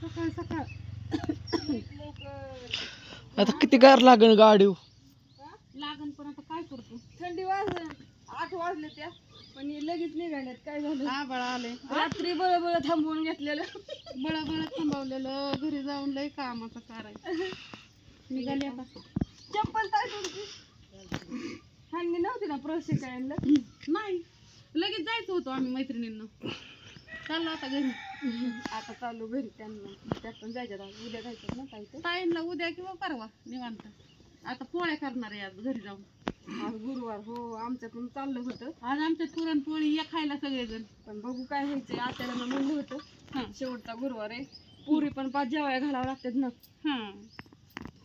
सकाळ सकाळ. आता किती गार लागेल गाडी लागण पण आता काय करतो? थंडी वाज आठ वाजले त्या पण हे लगेच निघाल्यात. काय झालं? आबाळ आले रात्री बळ बळ थांबवून घेतलेलं. बळ बळ थांबवलेलं. घरी जाऊन लय कामाचं करायचं. निघाली आता. चप्पल काय तुमची? हल्ली नव्हती ना प्रशिकायला नाही. लगेच जायचं होतो आम्ही मैत्रिणींना. चाललो आता घरी. आता चालू घरी त्यांना. त्यात पण जायच्यात आज. उद्या जायच्यात ना ताई ते. ताईंना उद्या किंवा परवा निवांत. आता पोळ्या करणार आहे आज घरी जाऊन. आज गुरुवार हो. आमचं पण चाललं होतं. आज आमच्या पुरणपोळी या खायला सगळेजण. पण बघू काय व्हायचंय. आत्याला मी म्हणलं होतं. हां. शेवटचा गुरुवार आहे. पुरी पण पाच जेवाया घालावं लागतात ना. हां.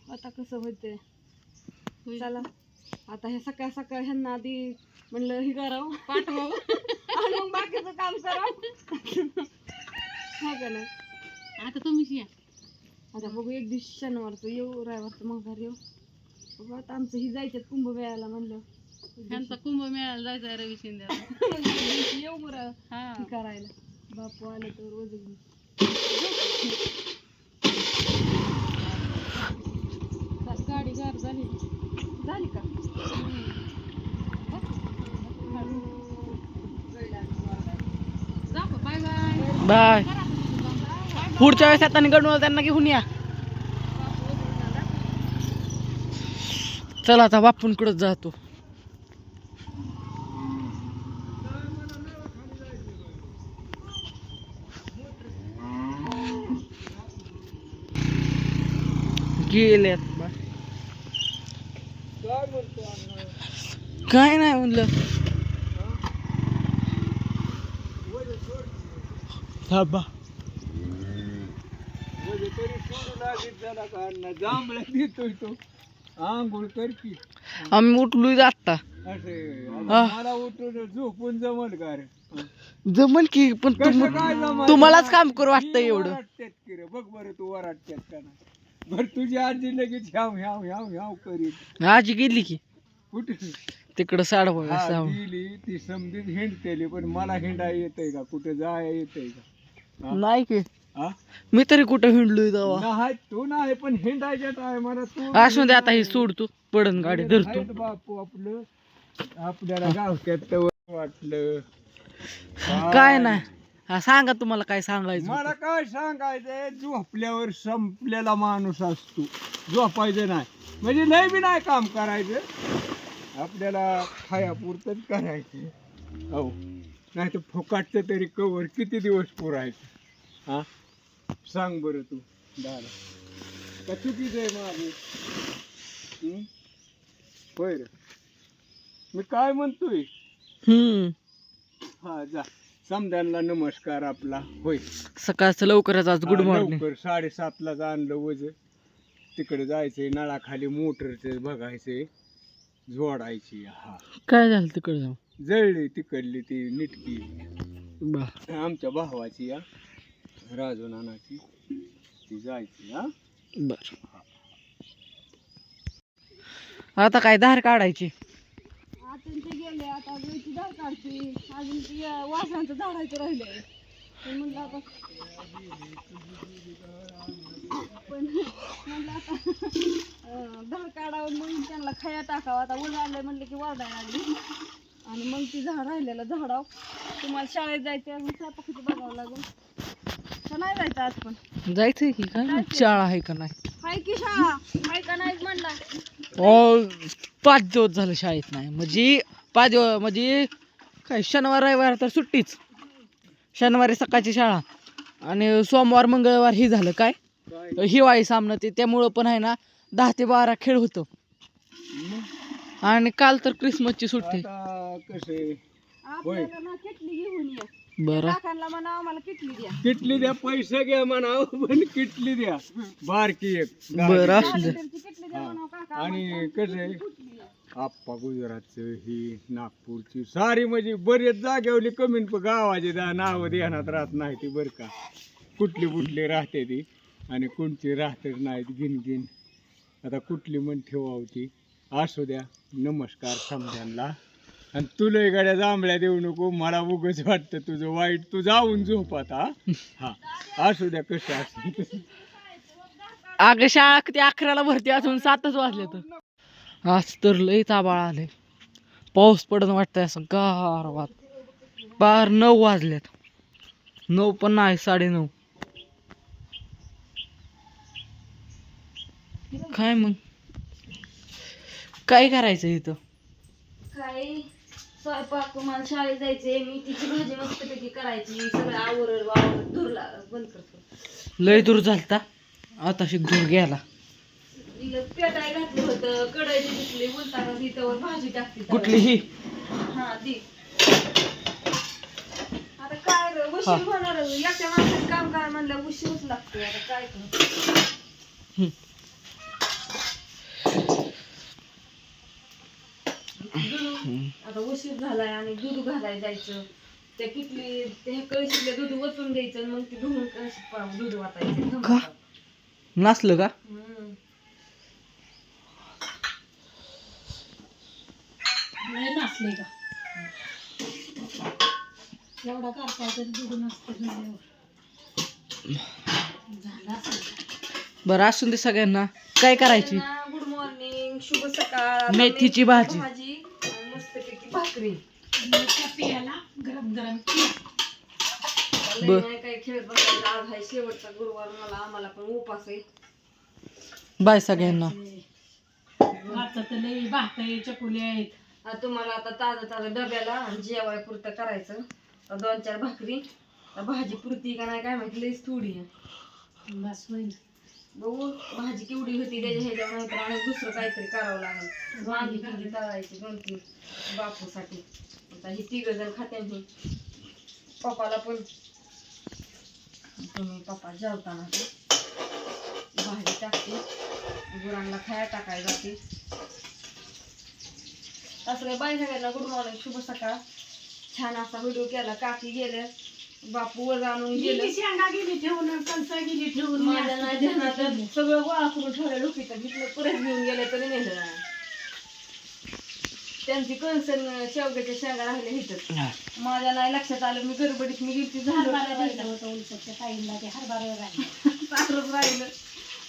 आता कसं होतंय. चला. आता हे सकाळ सकाळ ह्यांना आधी म्हणलं हे करावं. पाठवा आणि मग बाकीचं काम करावं हो का नाही? आता तुम्हीच या. आता बघू एक दिवशी शनिवारचं येऊ रविवारचं मग येऊ. बघू आता आमचं ही जायचं कुंभमेळ्याला म्हणलं. त्यांचा कुंभ मेळायला जायचं आहे रवी शिंदे एक दिवशी येऊ बरं. हा. हे करायला. बापू आले तर घेऊन. गाडी गार झाली. झाली का बाय बाय. पुढच्या वेळेस आता निघडून त्यांना घेऊन या. चला आता बापूंकडेच जातो. गेल्यात काय नाही म्हणलं. बा जांभळ्या देतोय तो आंघोळ कर की आम्ही उठलोय आता असे हा. मला उठून झोपून जमल का रे जमल की पण कसं तुम- काय जमल? तुम्हालाच काम करू वाटतं एवढं. वराटत्यात की रे बघ बरं तू वराटत्यात का नाही. बरं तुझी आजी लगेच ह्याव ह्याव ह्याव ह्याव करीत. आजी गेली की. कुठे? तिकडं साडवा हा, साव गेली ती समजीत हिंडतेली पण मला हिंडा येतंय का? कुठे जाय येतंय का? नाही की. हा? मी तरी कुठं हिंडलोय नाही तू नाही पण हिंडायच्या टायमाला तू असू दे आता ही सोडतो पडन गाडी धरतो बापू आपलं. आपल्याला गावत्यात तेवढं वाटलं. काय नाही. हा सांगा तुम्हाला काय सांगायचं मला काय सांगायचंय? झोपल्यावर संपलेला माणूस असतो. झोपायचं नाही. म्हणजे लय बी नाही काम करायचं. आपल्याला खायापुरतच करायचं. हो. नाही तर फुकाटचं तरी कवर किती दिवस पुरायचं? हा? सांग बरं तू. दादा. का चुकीचं आहे माझं? होय रे. मी काय म्हणतोय? हा जा. समद्यांना नमस्कार आपला. होय. सकाळचं लवकरच आज गुड मॉर्निंग लवकर साडेसातलाच आणलं वज. तिकडे जायचंय नळाखाली मोटरचे बघायचंय. जोडायची हा. काय झालं तिकडे जाऊ जळली तिकडली ती निटकी. बा आमच्या भावाची या राजू नानाची ती जायची हा. बर. आता काय धार काढायची? आता ते गेले आता काढते. अजून ती अं, वासनाचं झाडायचं राहिले पण म्हणलं आता पण म्हणलं आता अं, झाड काढावं मग त्यांना खाया टाकावं. आता ऊन आलं म्हणलं की वाढायला लागली. आणि मग ती झाड राहिलेलं झाडाव तुम्हाला शाळेत जायचं अजून स्वयंपाकाचं बघावं लागेल. तर नाही जायचं आज पण? जायचंय की काय? माहीत शाळा आहे का नाही? हाय की शाळा. हाय का नाही म्हणला? पाच दिवस झालं शाळेत नाही. म्हणजे पाच दिवस म्हणजे काय शनिवार रविवार तर सुट्टीच. शनिवारी सकाळची शाळा. आणि सोमवार मंगळवार हे झालं काय? काय? हिवाळी सामनं ते त्यामुळं पण आहे ना दहा ते बारा खेळ होतं. आणि काल तर क्रिसमसची सुट्टी. आता कसे? आपल्याला ना किटली घेऊन ये. बरं. काकांना म्हणा आम्हाला किटली द्या. किटली द्या पैसे घ्या म्हणा पण किटली द्या. बारकी एक बरं असू दे. लिटरची किटली द्या हा. आणि कसं? आप्पा गुजरातचं ही नागपूरची. सारी म्हणजे बरेच जागेवली कमी प- गावाची दा नावं ध्यानात राहत नाही ती बरं का. कुठली कुठली राहते ती आणि कोणची राहतच नाहीत गिन गिन आता कुठली म्हण ठेवावती असू द्या. नमस्कार समध्यांना आणि तुला गाड्या जांभळ्या देऊ नको मला उगच वाटतं तुझं वाईट. तू जाऊन झोप आता हा. असू द्या कसं असू अगं शाळा किती अकराला भरती अजून सातच वाजले तर. आज तर लय ताबाळ आले पाऊस पडत वाटतंय असं गारवात. बार नऊ वाजलेत. नऊ पण नाही साडे नऊ. काय मग? काय करायचं इथं? काय? स्वयंपाक तुम्हाला शाळेत जायचे मी तिची भाजी मस्तपैकी करायची सगळं आवरल वावर धुरला बंद करतो. लय दूर झालता? आता शिक दूर गेला. पेटाय घातलं होतं कढई दिसली बोलताना तिथं भाजी टाकते कुठली ही? हा ती. आता काय रे, उशीर होणार एकट्या माणसाचं काम काय म्हणलं उशीरच लागतो आता काय करू? आता उशीर झालाय आणि दूध घालायला जायचं. त्या किटली त्या कळशीतलं दूध ओतून द्यायचं आणि मग ते धुवून कळशीत दूध वाटायचं. का? नसलं का? हम्म. लय नसले का? एवढा करता तरी झालं असेल बरं असून दे सगळ्यांना. काय करायची? गुड मॉर्निंग शुभ सकाळ. आता मेथीची भाजी. भाकरी. पियाला गरम गरम. नाही काय खेळत बसायचं आज आहे शेवटचा गुरुवार मला आम्हाला पण उपास आहे. बाय सगळ्यांना. आता तर भात आहे चकुले आहेत. आता तुम्हाला आता ताजं ताजं डब्याला आणि जेवाय पुरतं करायचं. दोन चार भाकरी. भाजी पुरती का नाही काय माहिती लईच थोडी आहे. बस होईल. बघू भाजी केवढी होती त्याच्या ह्याच्यावर आणि दुसरं काहीतरी करावं लागेल. वांगी भाजी तळायची दोन तीन बापूसाठी. आता ही तिघ जण खाते पप्पाला पण. तुम्ही पप्पा जेवताना ते. भाजी टाकते. गुरांना खाया टाकायला जाते. असं काय बाय सगळ्यांना गुड मॉर्निंग शुभ सकाळ. छान असा व्हिडिओ केला काकी गेल्या बापू वर आणून गेले. शेंगा गेली ठेवून कणसा गेली ठेवून. माझ्या नाही ध्यानात सगळं गोळा करून ठेवलं. डोकीत घेतलं पुरेच घेऊन गेले तरी नेलं नाही त्यांची कणसन शेवग्याच्या शेंगा राहिल्या इथं माझ्या नाही लक्षात आलं. मी गडबडीत मी गेली राहिलं.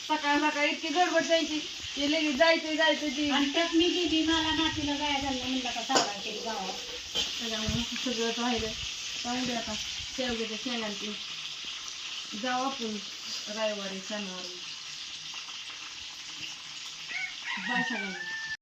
सकाळ सकाळ इतकी गडबड जायची. ते लगेच जायचं जायचं ती. आणि त्यात मी गेली मला नातीला गाया झालं म्हणलं का केली गावात. सगळंच राहिलं पाहिजे आता. शेवग्याच्या शेंगांची जाऊ आपण रविवारी शनिवारी. बाय सगळ्यांना.